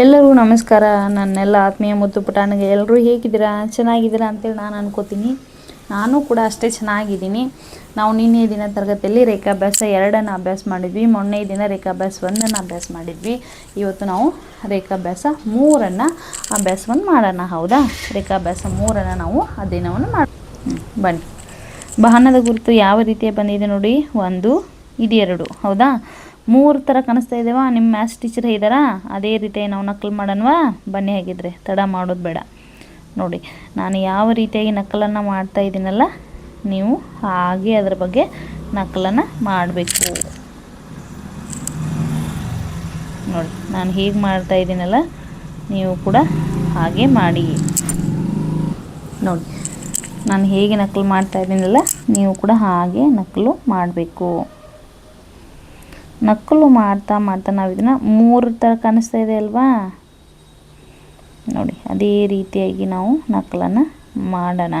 ಎಲ್ಲರಿಗೂ ನಮಸ್ಕಾರ. ನನ್ನೆಲ್ಲ ಆತ್ಮೀಯ ಮುದ್ದು ಪುಟಾಣಿಗೆ ಎಲ್ಲರೂ ಹೇಗಿದ್ದೀರಾ? ಚೆನ್ನಾಗಿದ್ದೀರಾ ಅಂತೇಳಿ ನಾನು ಅನ್ಕೋತೀನಿ. ನಾನು ಕೂಡ ಅಷ್ಟೇ ಚೆನ್ನಾಗಿದ್ದೀನಿ. ನಾವು ನಿನ್ನೆ ದಿನ ತರಗತಿಯಲ್ಲಿ ರೇಖಾಭ್ಯಾಸ ಎರಡನ್ನು ಅಭ್ಯಾಸ ಮಾಡಿದ್ವಿ. ಮೊನ್ನೆ ದಿನ ರೇಖಾಭ್ಯಾಸ ಒಂದನ್ನು ಅಭ್ಯಾಸ ಮಾಡಿದ್ವಿ. ಇವತ್ತು ನಾವು ರೇಖಾಭ್ಯಾಸ ಮೂರನ್ನು ಅಭ್ಯಾಸವನ್ನು ಮಾಡೋಣ. ಹೌದಾ? ರೇಖಾಭ್ಯಾಸ ಮೂರನ್ನು ನಾವು ಅಧ್ಯಯನವನ್ನು ಮಾಡಿ ಬನ್ನಿ. ವಾಹನದ ಗುರುತು ಯಾವ ರೀತಿಯ ಬಂದಿದೆ ನೋಡಿ. ಒಂದು ಇದೆರಡು ಹೌದಾ? ಮೂರು ಥರ ಕಾಣಿಸ್ತಾ ಇದ್ದಾವ ನಿಮ್ಮ ಮ್ಯಾಥ್ಸ್ ಟೀಚರ್ ಇದ್ದಾರಾ ಅದೇ ರೀತಿ ನಾವು ನಕಲು ಮಾಡೋಣವಾ ಬನ್ನಿ ಹಾಗಿದ್ರೆ, ತಡ ಮಾಡೋದು ಬೇಡ. ನೋಡಿ, ನಾನು ಯಾವ ರೀತಿಯಾಗಿ ನಕಲನ್ನು ಮಾಡ್ತಾ ಇದ್ದೀನಲ್ಲ, ನೀವು ಹಾಗೆ ಅದರ ಬಗ್ಗೆ ನಕಲನ್ನು ಮಾಡಬೇಕು. ನೋಡಿ, ನಾನು ಹೀಗೆ ಮಾಡ್ತಾ ಇದ್ದೀನಲ್ಲ, ನೀವು ಕೂಡ ಹಾಗೆ ಮಾಡಿ. ನೋಡಿ, ನಾನು ಹೇಗೆ ನಕಲು ಮಾಡ್ತಾ ಇದ್ದೀನಲ್ಲ, ನೀವು ಕೂಡ ಹಾಗೆ ನಕಲು ಮಾಡಬೇಕು. ನಕಲು ಮಾಡ್ತಾ ಮಾಡ್ತಾ ನಾವು ಇದನ್ನು ಮೂರು ಥರ ಕಾಣಿಸ್ತಾ ಇದೆ ಅಲ್ವಾ? ನೋಡಿ, ಅದೇ ರೀತಿಯಾಗಿ ನಾವು ನಕಲನ್ನು ಮಾಡೋಣ.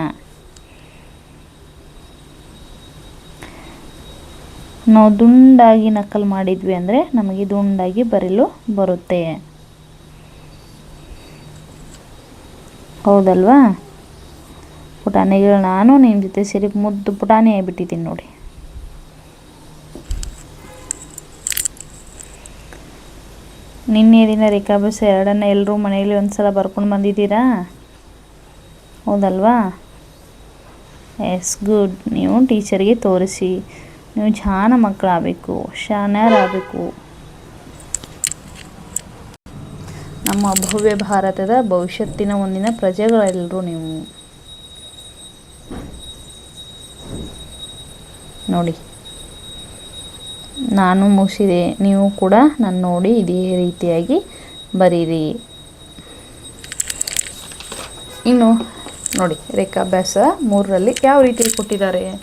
ನಾವು ದುಂಡಾಗಿ ನಕಲು ಮಾಡಿದ್ವಿ ಅಂದರೆ ನಮಗೆ ದುಂಡಾಗಿ ಬರಲು ಬರುತ್ತೆ. ಹೌದಲ್ವಾ? ಪುಟಾಣಿಗಳು ನಾನು ನಿಮ್ಮ ಜೊತೆ ಸೇರಿ ಮುದ್ದು ಪುಟಾಣಿ ಆಗಿಬಿಟ್ಟಿದ್ದೀನಿ ನೋಡಿ. ನಿನ್ನೆ ದಿನ ರೇಖಾಭ್ಯಾಸ ಎರಡನ್ನ ಎಲ್ಲರೂ ಮನೆಯಲ್ಲಿ ಒಂದು ಸಲ ಬರ್ಕೊಂಡು ಬಂದಿದ್ದೀರಾ? ಹೌದಲ್ವಾ? Yes, good. ನೀವು ಟೀಚರ್ಗೆ ತೋರಿಸಿ. ನೀವು ಜಾನ ಮಕ್ಕಳಾಗಬೇಕು ಶಾನ್ಯರಾಗಬೇಕು ನಮ್ಮ ಭವ್ಯ ಭಾರತದ ಭವಿಷ್ಯತ್ತಿನ ಒಂದಿನ ಪ್ರಜೆಗಳೆಲ್ಲರೂ ನೀವು. ನೋಡಿ. ನಾನು ಮುಗಿಸಿದೆ. ನೀವು ಕೂಡ ನಾನು ನೋಡಿ ಇದೇ ರೀತಿಯಾಗಿ ಬರೀರಿ. ಇನ್ನು ನೋಡಿ, ರೇಖಾಭ್ಯಾಸ ಮೂರರಲ್ಲಿ ಯಾವ ರೀತಿಯಲ್ಲಿ ಕೊಟ್ಟಿದ್ದಾರೆ?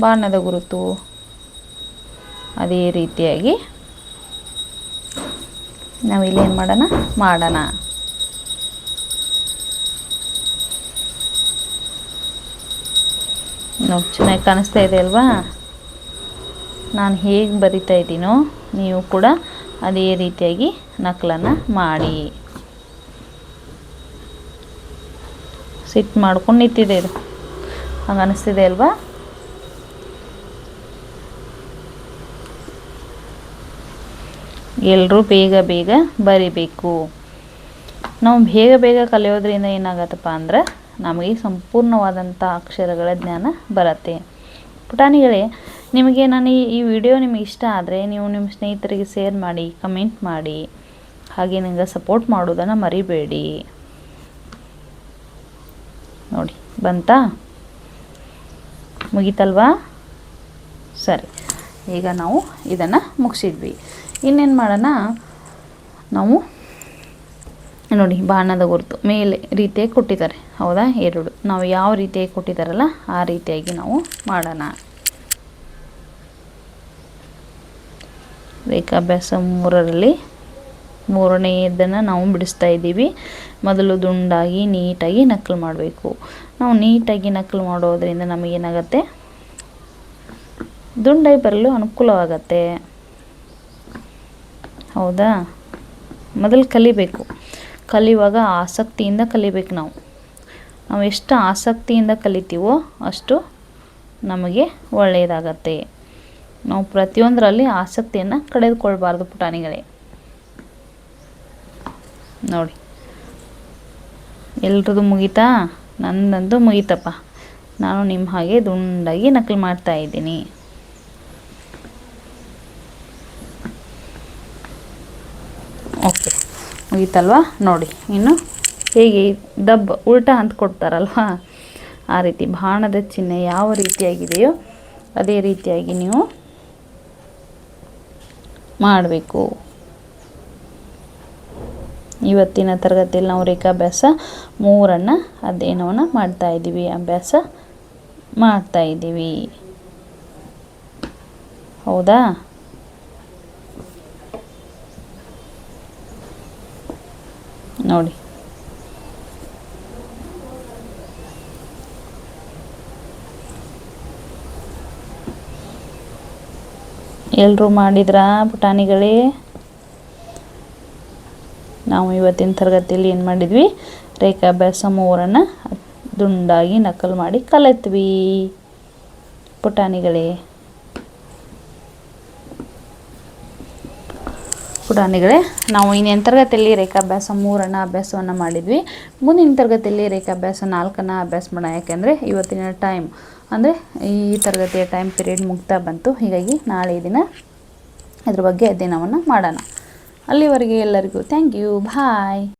ಬಾಣದ ಗುರುತು. ಅದೇ ರೀತಿಯಾಗಿ ನಾವಿಲ್ಲಿ ಏನು ಮಾಡೋಣ? ಮಾಡೋಣ. ನೋಡಿ, ಚೆನ್ನಾಗಿ ಕಾಣಿಸ್ತಾ ಇದೆ ಅಲ್ವಾ? ನಾನು ಹೇಗೆ ಬರಿತಾ ಇದ್ದೀನೋ ನೀವು ಕೂಡ ಅದೇ ರೀತಿಯಾಗಿ ನಕಲನ್ನು ಮಾಡಿ. ಸಿಟ್ ಮಾಡ್ಕೊಂಡು ನಿಂತಿದೆ ಇದು. ಹಂಗೆ ಅನಿಸ್ತಿದೆ ಅಲ್ವಾ? ಎಲ್ಲರೂ ಬೇಗ ಬೇಗ ಬರಿಬೇಕು. ನಾವು ಬೇಗ ಬೇಗ ಕಲಿಯೋದ್ರಿಂದ ಏನಾಗತ್ತಪ್ಪ ಅಂದರೆ ನಮಗೆ ಸಂಪೂರ್ಣವಾದಂಥ ಅಕ್ಷರಗಳ ಜ್ಞಾನ ಬರುತ್ತೆ. ಪುಟಾಣಿಗಳೇ ನಿಮಗೆ ನಾನು ಈ ವಿಡಿಯೋ ನಿಮಗೆ ಇಷ್ಟ ಆದರೆ ನೀವು ನಿಮ್ಮ ಸ್ನೇಹಿತರಿಗೆ ಶೇರ್ ಮಾಡಿ ಕಮೆಂಟ್ ಮಾಡಿ, ಹಾಗೆ ನನಗೆ ಸಪೋರ್ಟ್ ಮಾಡೋದನ್ನು ಮರಿಬೇಡಿ. ನೋಡಿ, ಬಂತಾ? ಮುಗೀತಲ್ವಾ? ಸರಿ, ಈಗ ನಾವು ಇದನ್ನು ಮುಗಿಸಿದ್ವಿ. ಇನ್ನೇನು ಮಾಡೋಣ? ನಾವು ನೋಡಿ, ಬಾಣದ ಗುರುತು ಮೇಲೆ ರೀತಿಯಾಗಿ ಕೊಟ್ಟಿದ್ದಾರೆ. ಹೌದಾ ಎರಡು ನಾವು ಯಾವ ರೀತಿಯಾಗಿ ಕೊಟ್ಟಿದ್ದಾರಲ್ಲ, ಆ ರೀತಿಯಾಗಿ ನಾವು ಮಾಡೋಣ. ರೇಖಾಭ್ಯಾಸ ಮೂರರಲ್ಲಿ ಮೂರನೆಯದನ್ನು ನಾವು ಬಿಡಿಸ್ತಾ ಇದ್ದೀವಿ. ಮೊದಲು ದುಂಡಾಗಿ ನೀಟಾಗಿ ನಕಲು ಮಾಡಬೇಕು. ನಾವು ನೀಟಾಗಿ ನಕಲು ಮಾಡೋದರಿಂದ ನಮಗೇನಾಗತ್ತೆ ದುಂಡಾಗಿ ಬರಲು ಅನುಕೂಲವಾಗತ್ತೆ. ಹೌದಾ? ಮೊದಲು ಕಲಿಬೇಕು. ಕಲಿಯುವಾಗ ಆಸಕ್ತಿಯಿಂದ ಕಲಿಬೇಕು ನಾವು. ನಾವು ಎಷ್ಟು ಆಸಕ್ತಿಯಿಂದ ಕಲಿತೀವೋ ಅಷ್ಟು ನಮಗೆ ಒಳ್ಳೆಯದಾಗತ್ತೆ. ನಾವು ಪ್ರತಿಯೊಂದರಲ್ಲಿ ಆಸಕ್ತಿಯನ್ನು ಕಳೆದುಕೊಳ್ಬಾರ್ದು ಪುಟಾಣಿಗಳೇ. ನೋಡಿ. ಎಲ್ರದ್ದು ಮುಗೀತಾ? ನಂದಂತೂ ಮುಗೀತಪ್ಪ. ನಾನು ನಿಮ್ಮ ಹಾಗೆ ದುಂಡಾಗಿ ನಕಲು ಮಾಡ್ತಾ ಇದ್ದೀನಿ. ಓಕೆ. ಮುಗೀತಲ್ವಾ? ನೋಡಿ. ಇನ್ನು ಹೇಗೆ ದಬ್ಬ ಉಲ್ಟಾ ಅಂತ ಕೊಡ್ತಾರಲ್ವಾ? ಆ ರೀತಿ ಬಾಣದ ಚಿಹ್ನೆ ಯಾವ ರೀತಿಯಾಗಿದೆಯೋ ಅದೇ ರೀತಿಯಾಗಿ ನೀವು ಮಾಡಬೇಕು. ಇವತ್ತಿನ ತರಗತಿಯಲ್ಲಿ ನಾವು ರೇಖಾಭ್ಯಾಸ ಮೂರನ್ನು ಅಧ್ಯಯನವನ್ನು ಮಾಡ್ತಾ ಇದ್ದೀವಿ. ಅಭ್ಯಾಸ ಮಾಡ್ತಾ ಇದ್ದೀವಿ. ಹೌದಾ? ನೋಡಿ. ಎಲ್ಲರೂ ಮಾಡಿದ್ರಾ ಪುಟಾಣಿಗಳೇ? ನಾವು ಇವತ್ತಿನ ತರಗತಿಯಲ್ಲಿ ಏನು ಮಾಡಿದ್ವಿ? ರೇಖಾಭ್ಯಾಸ ಮೂರನ್ನು ದುಂಡಾಗಿ ನಕಲು ಮಾಡಿ ಕಲಿತ್ವಿ. ಪುಟಾಣಿಗಳೇ. ಪುಟಾಣಿಗಳೇ, ನಾವು ಇನ್ನೇನು ತರಗತಿಯಲ್ಲಿ ರೇಖಾಭ್ಯಾಸ ಮೂರನ್ನು ಅಭ್ಯಾಸವನ್ನು ಮಾಡಿದ್ವಿ. ಮುಂದಿನ ತರಗತಿಯಲ್ಲಿ ರೇಖಾಭ್ಯಾಸ ನಾಲ್ಕನ್ನು ಅಭ್ಯಾಸ ಮಾಡೋಣ. ಯಾಕೆಂದರೆ ಇವತ್ತಿನ ಟೈಮ್ ಅಂದರೆ ಈ ತರಗತಿಯ ಟೈಮ್ ಪೀರಿಯಡ್ ಮುಗ್ತಾ ಬಂತು. ಹೀಗಾಗಿ ನಾಳೆ ದಿನ ಇದ್ರ ಬಗ್ಗೆ ಅಧ್ಯಯನವನ್ನು ಮಾಡೋಣ. ಅಲ್ಲಿವರೆಗೆ ಎಲ್ಲರಿಗೂ ಥ್ಯಾಂಕ್ ಯು ಬಾಯ್